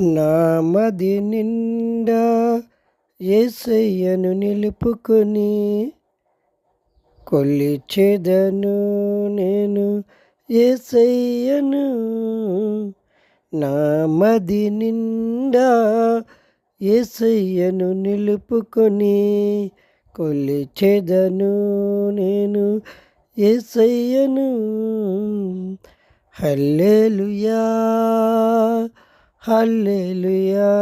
నామది నిండా ఏసయ్యను నిలుపుకొని కొలిచెదను నేను ఏసయ్యను. నామది నిండా ఏసయ్యను నిలుపుకొని కొలిచెదను నేను ఏసయ్యను. హల్లేలుయా. Hallelujah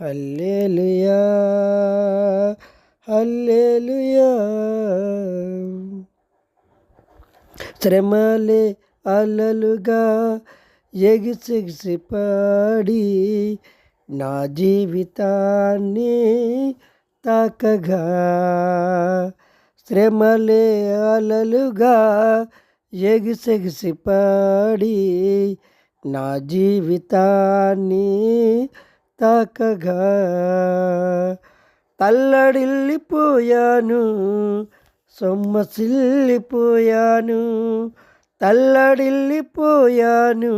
hallelujah hallelujah. శ్రమలే అలలుగా ఎగిసెగిసి పాడి నా జీవితాన్ని తాకగా. శ్రమలే అలలుగా ఎగిసెగిసి పాడి నా జీవితాన్ని తాకగా తల్లడిల్లిపోయాను సొమ్మసిల్లిపోయాను తల్లడిల్లిపోయాను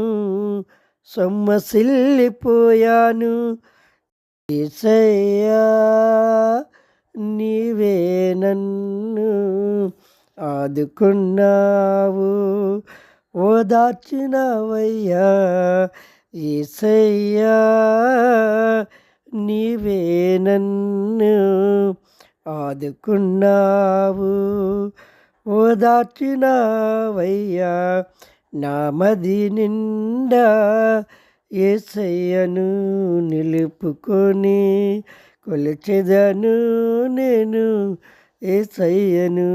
సొమ్మసిల్లిపోయాను. ఈసయ్యా నీవే నన్ను ఆదుకున్నావు. ఓదార్చినవయ్యా ఈసయ్యా నీవే నన్ను ఆదుకున్నావు. ఓదార్చినవయ్యా నామది నిండా ఏసయ్యను నిలుపుకొని కొలిచెదను నేను ఏసయ్యను.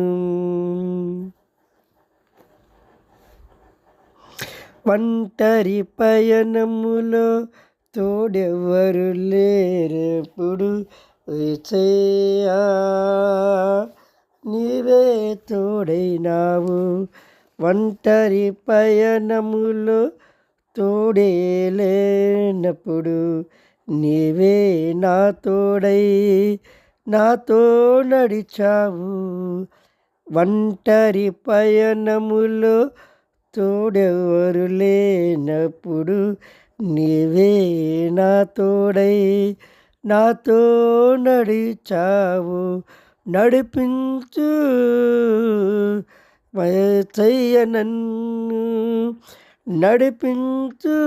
ఒంటరి పయనములో తోడెవ్వరు లేరెప్పుడు ఏసయ్యా నీవే తోడైనావు. ఒంటరి పయనములో తోడే లేనప్పుడు నీవే నా తోడై నాతో నడిచావు. ఒంటరి పయనములో తోడెవరు లేనప్పుడు నీవే నా తోడై. నాతో నడిచావు నడిపించు. చెయ్య నన్ను నడిపించు.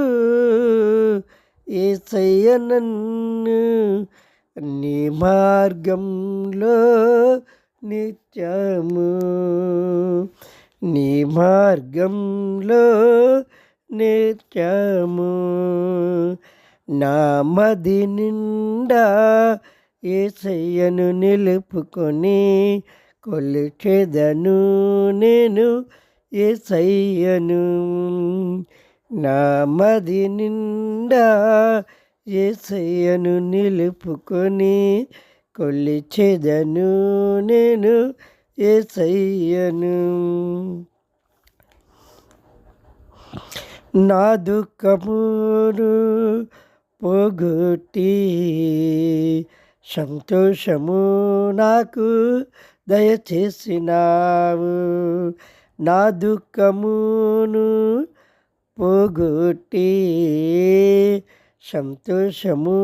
ఏసయ్య నన్ను నీ మార్గంలో నిత్యము. నీ మార్గంలో నిత్యము నామది నిండా ఏసయ్యను నిలుపుకొని కొలిచెదను నేను ఏసయ్యను. నామది నిండా ఏసయ్యను నిలుపుకొని కొలిచెదను నేను ఏసయ్యను నా దుఃఖమును పోగొట్టి సంతోషము నాకు దయచేసినావు. నా దుఃఖమును పోగొట్టి సంతోషము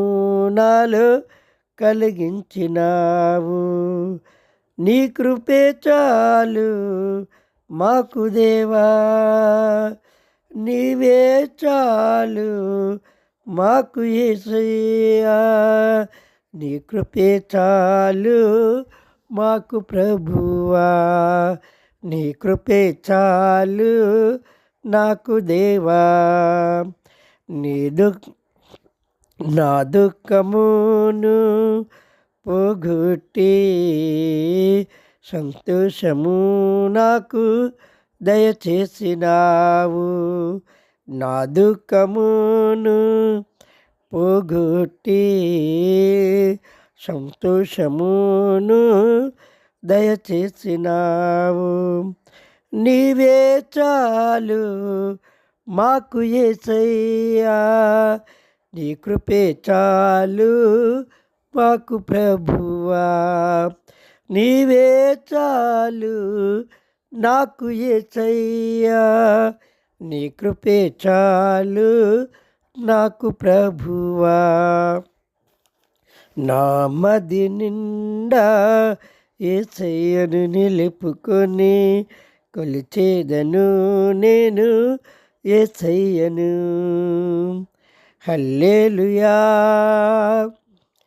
నాలో కలిగించినావు. నీ కృపే చాలు మాకు దేవా. నీవే చాలు మాకు ఏసయ్యా. నీ కృపే చాలు మాకు ప్రభువా. నీ కృపే చాలు నాకు దేవా. నీ దుఃఖ నా దుఃఖమును పోగొట్టి సంతోషము నాకు దయచేసినావు. నా దుఃఖమును పోగొట్టి సంతోషమును దయచేసినావు. నీవే చాలు మాకు ఏసయ్యా నీ కృపే చాలు మాకు ప్రభువా నీవే చాలు నాకు ఏసయ్యా నీ కృపే చాలు నాకు ప్రభువా. నా మది నిండా ఏసయ్యను నిలుపుకొని కొలిచేదను నేను ఏసయ్యను హల్లేలుయా.